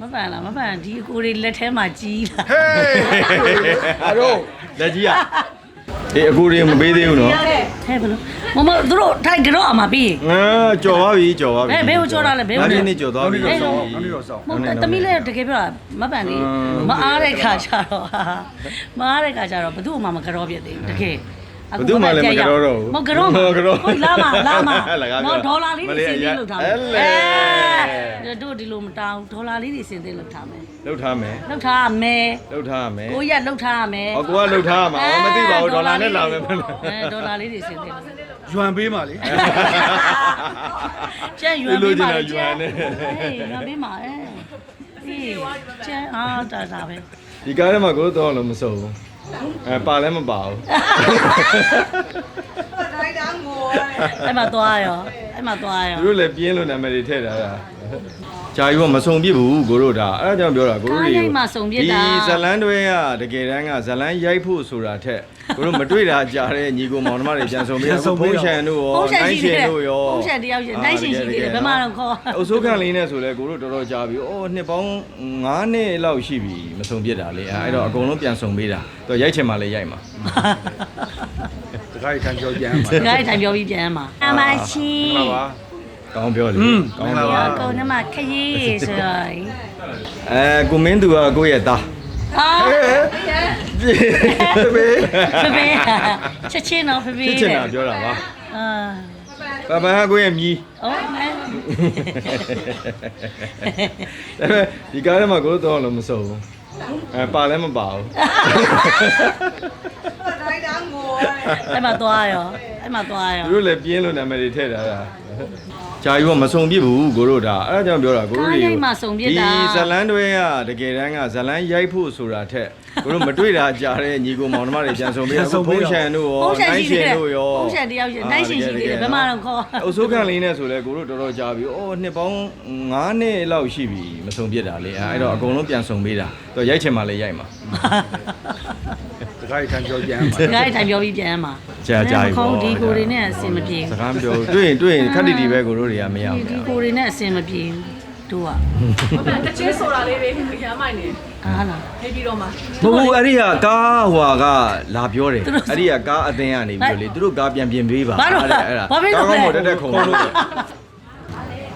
မပန်လားမပန်ဒီအကိုတွေလက်ထဲမှာကြီးလာဟေးအတော့လက်ကြီးอ่ะအေးအကူတွေမပေးသေးဘူးနော်ဟဲ့ဘလို့မမသူတို့ထိုက်ကြော့အမှာပြီးငါကြော်သွားပြီကြော်သွားပြီဘယ်ဘယ်ကိုကြော်တာလဲဘယ်ကိုနောက်နေ့နေ့ကြော်သွားပြီနောက်နေ့တော့ဆောင်းနောက်နေ့တော့ဆောင်းမဟုတ်တမီးလည်းတကယ်ပြောတာမပန်လေးမအားတဲ့ခါကျတော့ဟာမအားတဲ့ခါကျတော့ဘသူ့မှမကြောပြသေးဘူးတကယ် ဘသူမှလည်းမကြောတော့ဘူးမကြောမှာမကြောဟုတ်လာမလာမလကားပြောနော်ဒေါ်လာလေးမတွေလေးစင်အသေးရက်လို့ထားအဲ့လေအဲတို့ဒီလိုမတောင်းဒေါ်လာလေးတွေစင်သေးလို့ထားမယ်လှုပ်ထားမယ်လောက်ထားရမယ်လှုပ်ထားမယ်ကိုရက်လောက်ထားရမယ်ဟောကိုကလှုပ်ထားမှာဟောမသိပါဘူးဒေါ်လာနဲ့လာမယ်အဲဒေါ်လာလေးတွေစင်သေးလို့ယွမ်ပေးပါလေကျန်ရွာပေးပါရွာနဲ့ဟေးရွာပေးပါအဲဒီကျန်အားတာတာပဲဒီကားထဲမှာကိုတော့လို့မစုံဘူး အဲပါလည်းမပါဘူးအဲ့မှာသွားရောအဲ့မှာသွားရောသူတို့လည်းပြင်းလို့နာမည်တွေထည့်ထားတာ ဂျာယူကမစုံပြစ်ဘူးကိုတို့ဒါအဲ့ဒါကြောင့်ပြောတာကိုတို့တွေကားရိုက်မှာစုံပြစ်တာ ဒီဇလန်းတွဲကတကယ်တမ်းကဇလန်းရိုက်ဖို့ဆိုတာထက်ကိုတို့မတွေ့တာကြားတဲ့ညီကိုမောင်နှမတွေပြန်စုံပြီးတော့ဖုန်းရှန်တို့ရောဖုန်းရှန်ရှိတယ်တို့ရောဖုန်းရှန်တယောက်ရှိနိုင်ရှင်ရှိသေးတယ်ဘယ်မှာတော့ခေါ်အုပ်စိုးခံလေးနဲ့ဆိုလဲကိုတို့တော်တော်ကြာပြီ။အော်နှစ်ပေါင်း9နှစ်လောက်ရှိပြီမစုံပြစ်တာလေ။အဲ့တော့အကုန်လုံးပြန်စုံပေးတာ။သူရိုက်ချင်မှလည်းရိုက်မှာတခါကြီးခံကြောပြန်ပါ ဒီကတိုင်းပြောပြီးပြန်မှာအမရှိ။ဟုတ်ပါ။ ကောင်းပြောလေอืมကောင်းမှန်ပြောပါကောင်းနမခရီးဆိုတော့အဲကိုမင်းသူကကိုယ့်ရဲ့သားဟာဖေဖေဖေဖေချက်ချင်းတော့ဖေဖေဖြစ်ချင်တာပြောတာပါအာပပကကိုယ့်ရဲ့မြီးအော်မဲဒါပေမဲ့ဒီကားထဲမှာကိုတော့လို့မစုံဘူးအဲပါလည်းမပါဘူးအဲ့မှာသွားရောအဲ့မှာသွားရောသူတို့လည်းပြင်းလို့နာမည်တွေထည့်ထားတာ ဂျာယူကမစုံပြစ်ဘူးကိုတို့ဒါအဲ့ဒါကြောင့်ပြောတာကိုတို့တွေကားရိုက်မှာစုံပြစ်တာ ဒီဇလန်းတွဲကတကယ်တမ်းကဇလန်းရိုက်ဖို့ဆိုတာထက်ကိုတို့မတွေ့တာကြားတဲ့ညီကိုမောင်နှမတွေပြန်စုံပြီးတော့ဖုန်းရှန်တို့ရောဖုန်းရှန်ရှိရှသေးတယ်တို့ရောဖုန်းရှန်တယောက်ရှိနိုင်ရှင်ရှိသေးတယ်ဘယ်မှာတော့ခေါ်အုပ်စိုးခံလေးနဲ့ဆိုလဲကိုတို့တော်တော်ကြာပြီ။အော်နှစ်ပေါင်း9နှစ်လောက်ရှိပြီမစုံပြစ်တာလေ။အဲ့တော့အကုန်လုံးပြန်စုံပေးတာ။သူရိုက်ချင်မှလည်းရိုက်မှာတ ခါကြီးခံကြောပြန်ပါဒီကတိုင်းပြောပြီးပြန်မှာ။ကြာကြာပြီခေါပေါ့င်းဒီကိုတွေနဲ့အဆင်မပြေစကားမပြောဘူးတွေ့ရင်တွေ့ရင်ခက်တီတီပဲကိုတို့တွေကမရဘူးဒီဘူးကိုတွေနဲ့အဆင်မပြေဘူးတို့ကတချင်းဆိုတာလေးပဲရမ်းမိုက်နေအားလားနေပြီးတော့မှ။မဟုတ်ဘူးအဲ့ဒီကကားဟွာကလာပြောတယ်။အဲ့ဒီကကားအသင်းကနေပြီးတော့လေသူတို့ကားပြန်ပြင်ပေးပါဘာလို့အဲ့ဒါဘာဖြစ်လို့ကားလဲကောင်းပေါ်တက်တက်ခုံလို့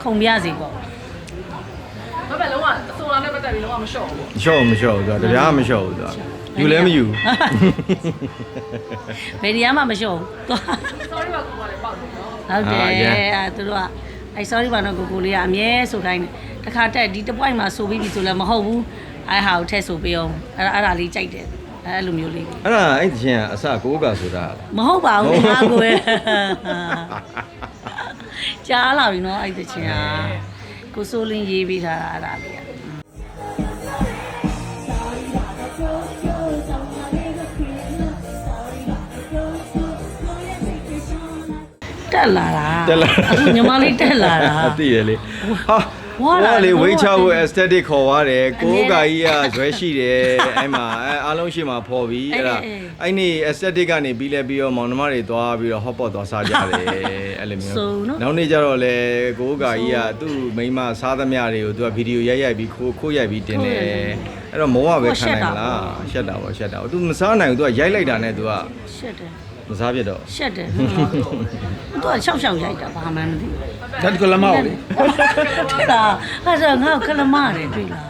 ခုံပြစီပေါ့မဘလုံးဝအစိုးရနဲ့ပတ်သက်ပြီးလုံးဝမလျှော့ဘူးပေါ့ရှော့မရှော့ဘူးသူကတရားမရှော့ဘူးသူက ယူလည်းမယူဘယ်နေရာမှမလျှော့ဘူးသွား sorry ပါကိုကလည်းပေါက်တယ်နော်ဟုတ်တယ်အဲသူတို့ကအဲ sorry ဘာတော့ကိုကိုလေးကအမြဲဆိုတိုင်းတယ်တခါတက်ဒီတစ်ပွိုင်းမှာဆိုပြီးပြီဆိုလည်းမဟုတ်ဘူးအဲဟာကိုထည့်ဆိုပေးအောင်အဲ့ဒါအဲ့ဒါလေးကြိုက်တယ်အဲအဲ့လိုမျိုးလေးအဲ့ဒါအဲ့ဒီချင်းကအစကိုးကဆိုတာမဟုတ်ပါဘူးငါကိုယ်ကြားလာပြီနော်အဲ့ဒီချင်းဟာကိုစိုးလင်းရေးပေးထားတာအဲ့ဒါလေးက တက်လာတာတက်လာအခုညီမလေးတက်လာတာသိရလေဟာဝါလာလေဝိတ်ချဖို့ aesthetic ခေါ်ရတယ်ကိုးကာကြီးကရွဲရှိတယ်အဲ့မှာအားလုံးရှိမှာပေါ်ပြီးအဲ့ဒါအဲ့ဒီ aesthetic ကနေပြီးလဲပြီးတော့မောင်နှမတွေသွားပြီးတော့ hot pot သွားစားကြတယ်အဲ့လိုမျိုးနောက်နေ့ကျတော့လေကိုးကာကြီးကသူ့မိန်းမစားသမျှတွေကိုသူကဗီဒီယိုရိုက်ရိုက်ပြီးခိုးခိုးရိုက်ပြီးတင်တယ်အဲ့တော့မောကပဲခံနိုင်လားရှက်တာပေါ့ရှက်တာသူမစားနိုင်ဘူးသူကရိုက်လိုက်တာနဲ့သူကရှက်တယ် မစားဖြစ်တော့ရှက်တယ်သူကရှောက်ရှောက်ရိုက်တာဘာမှမသိဘူးဓာတ်ကလမောက်လေတွေ့လားအဲ့ဒါငါ့ကိုကလမတယ်တွေ့လား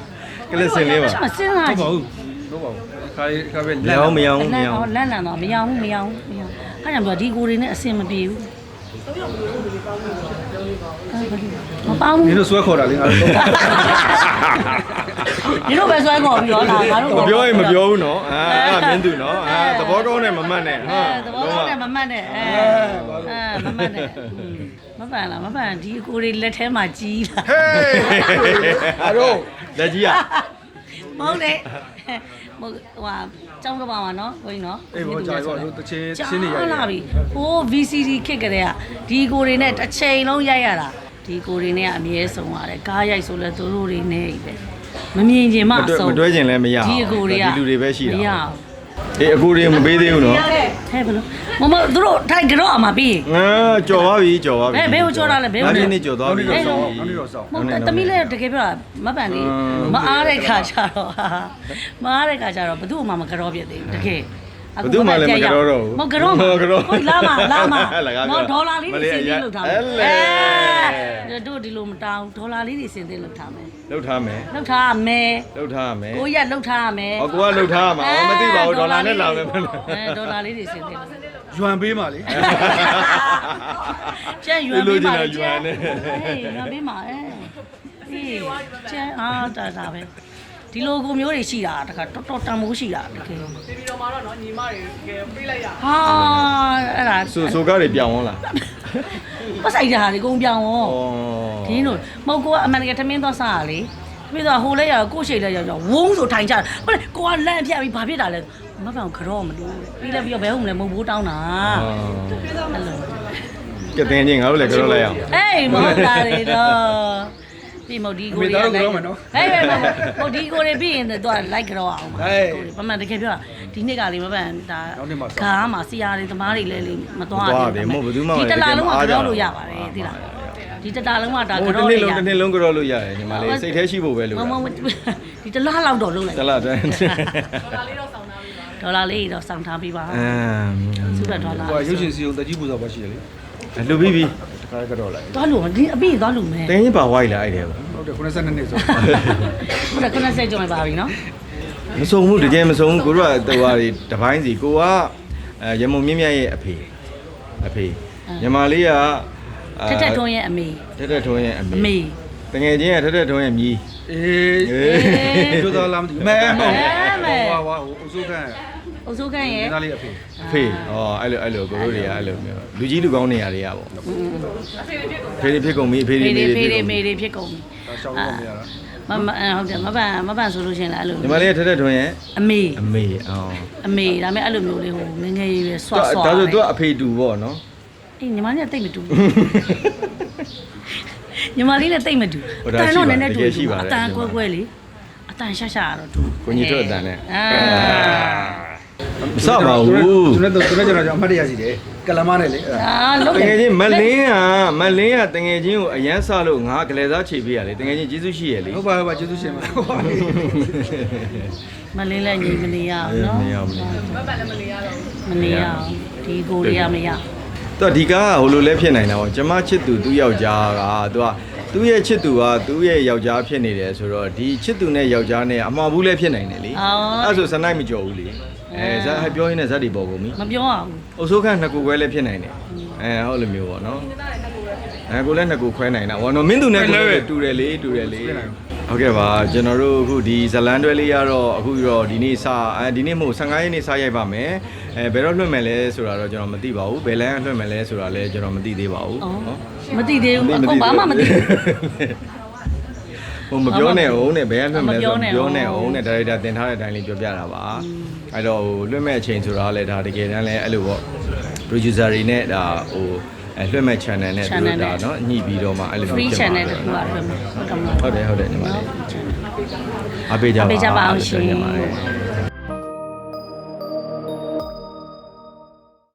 ကလစ်စင်လေးပါမစင်းလာဟုတ်ပါကြည့်ဘူးဟုတ်ပါဘူးခါခါပဲမရောမရောမလန့်ရောအောင်လန့်လန့်တော့မရဘူးမရဘူးမရဘူးအဲ့ကြောင့်ပြောဒီကိုတွေနဲ့အဆင်မပြေဘူး မပေါင်းနဘူးင်တို့ဆွဲခေါ်တာလေငါတို့ဒီလိုပဲဆွဲခေါ်ပြီးတော့လာငါတို့မပြောရင်မပြောဘူးနော်အာအဲ့ဒါမင်းသူနော်အာသဘောကောင်းနဲ့မမှတ်နဲ့အဲဟာသဘောကောင်းတယ်မမှတ်နဲ့အဲအဲမမှတ်နဲ့မပန်လားမပန်ဒီအကိုတွေလက်ထဲမှာကြီးလာဟေးအတော့လက်ကြီးอ่ะမဟုတ်လေမဟုတ်ဟိုဟာကျောင်းကပါမှာနော်ဘိုင်းနော်အေးဘောကြာရောတို့တချင်းကြာချင်းနေရိုက်လာပြီဟို VCD ခစ်ကြတဲ့ကဒီကိုတွေနဲ့တစ်ချိန်လုံးရိုက်ရတာ ဒီကိုတွေနဲ့အမြဲဆုံးရတယ်ကားရိုက်ဆိုလဲသူတို့တွေနဲ့ပဲမမြင်ချင်မှမအတွဲဆုံးမတွဲခြင်းလည်းမရအောင်ဒီအကိုတွေကဒီလူတွေပဲရှိတာမရအောင်အေးအကူတွေမပေးသေးဘူးနော်ဟဲ့ဘလို့မမမသူတို့ထိုက်ကြော့အမှာပြီးအာကြော်သွားပြီကြော်သွားပြီဘယ်ဘယ်ကိုကြော်တာလဲဘယ်ကိုနောက်နေ့နေ့ကြော်သွားပြီနောက်နေ့ဆောတော့င်းဆောင်းနောက်နေ့တော့ဆောင်းမဟုတ်တမီးလည်းတကယ်ပြောတာမပန်လေးအင်းမအားတဲ့ခါကျတော့ဟာမအားတဲ့ခါကျတော့ဘသူ့မှမကြော့ပြသေးဘူးတကယ် ဘသူမှလည်းမကြောတော့ဘူးမကြော့မကြောဟုတ်လာမလာမလကားပြောနော်ဒေါ်လာလေးမတွေလေးစင်သေးလုပ်ထားမယ်အဲ့လေအဲတို့ဒီလိုမတောင်းဒေါ်လာလေးတွေစင်သေးလုပ်ထားမယ်လှုပ်ထားမယ်လုပ်ထားရမယ်လှုပ်ထားမယ်ကိုရလှုပ်ထားရမယ်ဟောကိုကလှုပ်ထားမှာဟောမသိပါဘူးဒေါ်လာနဲ့လာမယ်မလားအဲဒေါ်လာလေးတွေစင်သေးလုပ်ယွမ်ပေးပါလေကျန်ရွာပေးပါရွာနဲ့ဟေးရွာပေးပါအဲအေးကျန်အားတာတာပဲ ဒီလိုကိုမျိုးတွေရှိတာတခါတော်တော်တန်မိုးရှိတာတကယ်ဒီဗီဒီယိုမှာတော့နော်ညီမတွေကပြေးလိုက်ရဟာအဲ့ဒါဆိုဆိုကားတွေပြောင်းအောင်လားပတ်ဆိုင်တာတွေအကုန်ပြောင်းရောဩဒီလိုမဟုတ်ကိုကအမှန်တကယ်ထမင်းသွားစားရလေထမင်းသွားဟိုလဲရကိုယ့်ရှိလဲရရဝုန်းဆိုထိုင်ကြတယ်ဟုတ်လေကိုကလန့်ပြပြီးဘာဖြစ်တာလဲမပန်ကြော့မလို့ပြီးလဲပြီးတော့ဘဲဟုတ်မလဲမဟုတ်ဘူးတောင်းတာအဲ့လိုကဲတင်ချင်းငါတို့လည်းကြောက်လိုက်အောင်အေးမဟုတ်တာလေတော့ ပြီးမဟုတ်ဒီကိုတွေဟဲ့ဟဲ့ဟိုဒီကိုတွေပြီးရင်တော့လိုက်ကြောအောင်ပါပမှန်တကယ်ပြောတာဒီနှစ်ကလေးမပန်ဒါခါမှာဆရာတွေသမားတွေလည်းလေမသွားဒီတလားလုံးကကြောလို့ရပါတယ်သိလားဒီတလားလုံးကဒါဟိုကြောတစ်လို့နေ့ရလုံးတစ်နေ့လုံးကြောလို့ရတယ်ညီမလေးစိတ်แท้ရှိဖို့ပဲလို့မမဒီတလားလောက်တော့လုံးလိုက်တလားတန်းဒေါ်လာလေးတော့ဆောင်းထားပြီပါဒေါ်လာလေးတော့စောင့်ထားပြီးပါအမ် စုရဒေါ်လာဟိုရုပ်ရှင်စီကိုတကြီးပူဇော်ပါရှိတယ်လေ လူပြီးပြီ တခါကတော့လိုက်သွားလို့ဒီအပြည့်သွားလို့မယ်တင်းရင်ပါဝိုက်လာအဲ့တဲ့ပေါ့ဟုတ်တယ်92နှစ်ဆိုဟုတ်တယ်ခုနဆက်ကြုံလိုက်ပါပြီနော်မစုံဘူးတကယ်မစုံဘူးကိုတို့ကတော်ရီတပိုင်းစီကိုကအဲရမုံမြင့်မြတ်ရဲ့အဖေအဖေညီမလေးကထက်ထက်ထွန်းရဲ့အမေထက်ထက်ထွန်းရဲ့အအမေမေတငယ်ချင်းကထက်ထက်ထွန်းရဲ့မြီးအေးကျိုးတော်လာမသိမဲမဟုတ်ဟွာဟွာဟိုအစိုးကန် အုပ်စိုးခန့်ရဲ့ဒါလေးအဖေအဖေဩအဲ့လိုအဲ့လိုကိုတို့တွေကအဲ့လိုမျိုးလူကြီးလူကောင်းနေရတွေကပေါ့ဖေးဖြစ်ကုန်ပြီအဖေဖေးတွေတွေမေးဖေးတွေတွေဖြစ်ကုန်မေးတွေဖြစ်ကုန်ပြီဒါရှောင်းလို့မရတာမမဟုတ်တယ်မပန်မပန်ဆိုလို့ရှိရင်လည်းအဲ့လိုညီမလေးကထက်ထက်ထွန်းရဲ့အမေအမေဩအမေဒါပေမဲ့အဲ့လိုမျိုးလေးဟိုငငယ်ရွယ်ရွယ်ဆွတ်ဆွတ်ဒါဆိုသူကအဖေတူပေါ့နော်အေးညီမလေးကတိတ်မတူညီမလေးလည်းတိတ်မတူအတန်တော့နည်းနည်းတူအတန်ကွဲကွဲလေးအတန်ရှာရှာတော့တူကိုကြီးတို့အတန်နဲ့အာ မစပါဘူးသူနဲ့သူနဲ့ကျွန်တော်အမှတ်တရရှိတယ်ကလမနဲ့လေအဲ့ဒါအာလုံးတကယ်ချင်းမလင်းကမလင်းကတကယ်ချင်းကိုအရန်ဆလို့ငါကလေးစားခြေပေးရလေတကယ်ချင်းကျေးဇူးရှိရလေဟုတ်ပါဟုတ်ပါကျေးဇူးရှင်ပါဟုတ်ပါမလေးလည်းညီမနေရအောင်နော်မရဘူးလေမပတ်လည်းမနေရတော့ဘူးမနေရအောင်ဒီကိုလေးရမရတော့ဒီကားကဟိုလိုလဲဖြစ်နိုင်တာပေါ့ကျမချစ်သူသူ့ယောက်ျားကသူက သူ့ရဲ့ချစ်သူကသူ့ရဲ့ယောက်ျားဖြစ်နေတယ်ဆိုတော့ဒီချစ်သူနဲ့ယောက်ျားနဲ့အမှားဘူးလဲဖြစ်နိုင်တယ်လေအော်အဲ့ဆိုစနိုင်မကြော်ဘူးလေအဲဇာပြောရင်းနဲ့ဇာတ်တွေပေါ်ကုန်ပြီမပြောအောင်အုပ်စိုးခန့်နှစ်ခုခွဲလဲဖြစ်နိုင်တယ်အဲဟုတ်လိုမျိုးပေါ့နော်အဲကိုလည်းနှစ်ခုခွဲနိုင်တာဘောနော်မင်းသူနဲ့ကိုလည်းတူတယ်လေတူတယ်လေ ဟုတ်ကဲ့ပါကျွန်တော်တို့အခုဒီဇလန်တွဲလေးရတော့အခုတော့ဒီနေ့စအဲဒီနေ့မဟုတ်15ရက်နေ့စရိုက်ပါမယ်အဲဘယ်တော့လွှင့်မယ်လဲဆိုတာတော့ကျွန်တော်မသိပါဘူးဘယ်လမ်းလွှင့်မယ်လဲဆိုတာလည်းကျွန်တော်မသိသေးပါဘူးအော်မသိသေးဘူးအခုဘာမှမသိဘူးဟိုမပြောနဲ့အောင်နဲ့ဘယ်ကလွှင့်မလဲဆိုမတော့ပြောပြောနဲ့နဲ့အောင်အောင်နဲ့ဒါရိုက်တာတင်ထားတဲ့အတိုင်းလေးပြောပြတာပါအဲ့တော့ဟိုလွှင့်မဲ့အချိန်ဆိုတာလည်းဒါတကယ်တမ်းလည်းအဲ့လိုပေါ့ producer တွေနဲ့ဒါဟို အဲလွှင့်မဲ့ channel နဲ့သူတို့ဒါเนาะညှိပြီးတော့မှအဲ့လို free ဖြစ် channel မှာ တခုပါပဲဟုတ်တယ်မလား ဟုတ်တယ်ဟုတ်တယ်ညီမလေးအားပေးကြပါ အားပေးကြပါအောင်ရှင် ညီမလေး